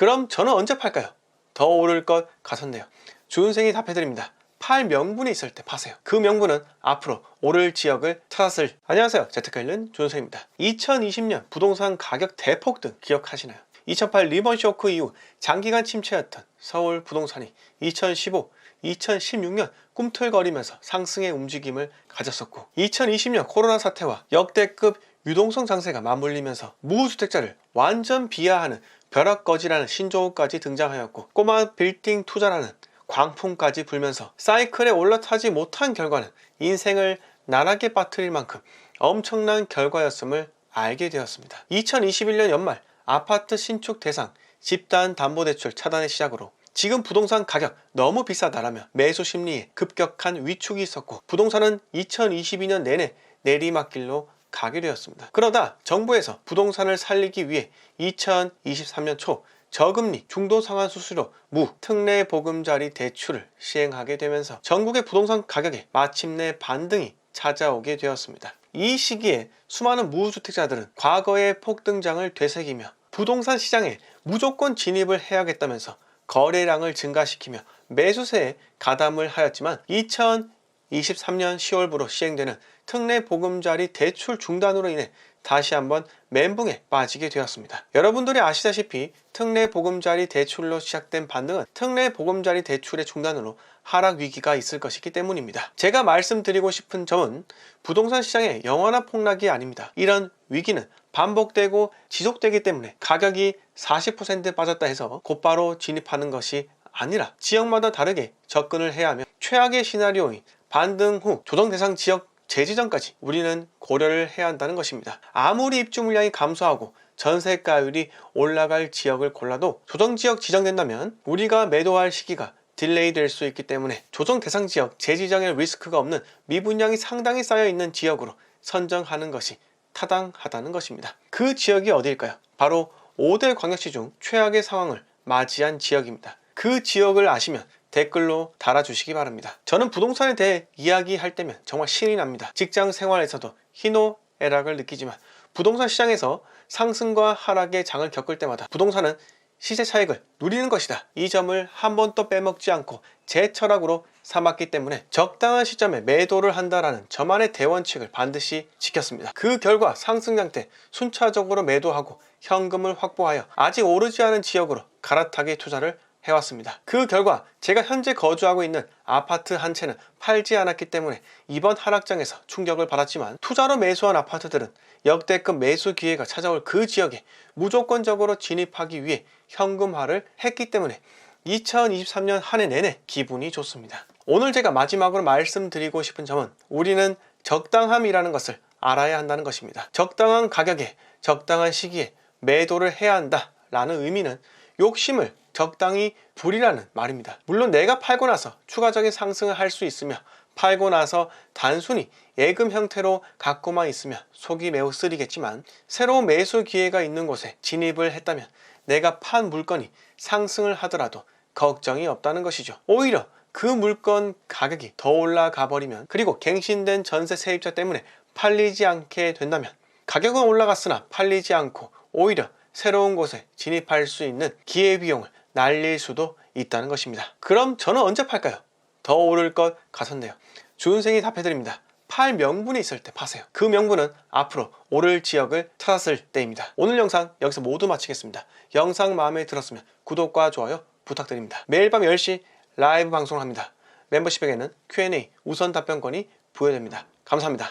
그럼 저는 언제 팔까요? 더 오를 것 같았네요. 준생이 답해드립니다. 팔 명분이 있을 때 파세요. 그 명분은 앞으로 오를 지역을 찾았을. 안녕하세요. 재테크일른 준생입니다. 2020년 부동산 가격 대폭 등 기억하시나요? 2008 리번 쇼크 이후 장기간 침체였던 서울 부동산이 2015, 2016년 꿈틀거리면서 상승의 움직임을 가졌었고 2020년 코로나 사태와 역대급 유동성 장세가 맞물리면서 무주택자를 완전 비하하는 벼락거지라는 신조어까지 등장하였고 꼬마 빌딩 투자라는 광풍까지 불면서 사이클에 올라타지 못한 결과는 인생을 나락에 빠뜨릴 만큼 엄청난 결과였음을 알게 되었습니다. 2021년 연말 아파트 신축 대상 집단 담보대출 차단의 시작으로 지금 부동산 가격 너무 비싸다라며 매수 심리에 급격한 위축이 있었고 부동산은 2022년 내내 내리막길로 가게 되었습니다. 그러다 정부에서 부동산을 살리기 위해 2023년 초 저금리 중도상환 수수료 무 특례 보금자리 대출을 시행하게 되면서 전국의 부동산 가격에 마침내 반등이 찾아오게 되었습니다. 이 시기에 수많은 무주택자들은 과거의 폭등장을 되새기며 부동산 시장에 무조건 진입을 해야겠다면서 거래량을 증가시키며 매수세에 가담을 하였지만 2023년 10월부로 시행되는 특례 보금자리 대출 중단으로 인해 다시 한번 멘붕에 빠지게 되었습니다. 여러분들이 아시다시피 특례 보금자리 대출로 시작된 반등은 특례 보금자리 대출의 중단으로 하락 위기가 있을 것이기 때문입니다. 제가 말씀드리고 싶은 점은 부동산 시장의 영원한 폭락이 아닙니다. 이런 위기는 반복되고 지속되기 때문에 가격이 40% 빠졌다 해서 곧바로 진입하는 것이 아니라 지역마다 다르게 접근을 해야 하며 최악의 시나리오인 반등 후 조정 대상 지역 재지정까지 우리는 고려를 해야 한다는 것입니다. 아무리 입주 물량이 감소하고 전세가율이 올라갈 지역을 골라도 조정 지역 지정된다면 우리가 매도할 시기가 딜레이 될 수 있기 때문에 조정 대상 지역 재지정의 리스크가 없는 미분양이 상당히 쌓여 있는 지역으로 선정하는 것이 타당하다는 것입니다. 그 지역이 어디일까요? 바로 5대 광역시 중 최악의 상황을 맞이한 지역입니다. 그 지역을 아시면 댓글로 달아주시기 바랍니다. 저는 부동산에 대해 이야기할 때면 정말 신이 납니다. 직장 생활에서도 희노애락을 느끼지만 부동산 시장에서 상승과 하락의 장을 겪을 때마다 부동산은 시세 차익을 누리는 것이다. 이 점을 한 번도 빼먹지 않고 제 철학으로 삼았기 때문에 적당한 시점에 매도를 한다라는 저만의 대원칙을 반드시 지켰습니다. 그 결과 상승장 때 순차적으로 매도하고 현금을 확보하여 아직 오르지 않은 지역으로 갈아타기 투자를 해왔습니다. 그 결과 제가 현재 거주하고 있는 아파트 한 채는 팔지 않았기 때문에 이번 하락장에서 충격을 받았지만 투자로 매수한 아파트들은 역대급 매수 기회가 찾아올 그 지역에 무조건적으로 진입하기 위해 현금화를 했기 때문에 2023년 한 해 내내 기분이 좋습니다. 오늘 제가 마지막으로 말씀드리고 싶은 점은 우리는 적당함이라는 것을 알아야 한다는 것입니다. 적당한 가격에 적당한 시기에 매도를 해야 한다라는 의미는 욕심을 적당히 부리라는 말입니다. 물론 내가 팔고 나서 추가적인 상승을 할 수 있으며 팔고 나서 단순히 예금 형태로 갖고만 있으면 속이 매우 쓰리겠지만 새로운 매수 기회가 있는 곳에 진입을 했다면 내가 판 물건이 상승을 하더라도 걱정이 없다는 것이죠. 오히려 그 물건 가격이 더 올라가 버리면 그리고 갱신된 전세 세입자 때문에 팔리지 않게 된다면 가격은 올라갔으나 팔리지 않고 오히려 새로운 곳에 진입할 수 있는 기회비용을 날릴 수도 있다는 것입니다. 그럼 저는 언제 팔까요? 더 오를 것 같았네요. 주은생이 답해드립니다. 팔 명분이 있을 때 파세요. 그 명분은 앞으로 오를 지역을 찾았을 때입니다. 오늘 영상 여기서 모두 마치겠습니다. 영상 마음에 들었으면 구독과 좋아요 부탁드립니다. 매일 밤 10시 라이브 방송을 합니다. 멤버십에게는 Q&A 우선 답변권이 부여됩니다. 감사합니다.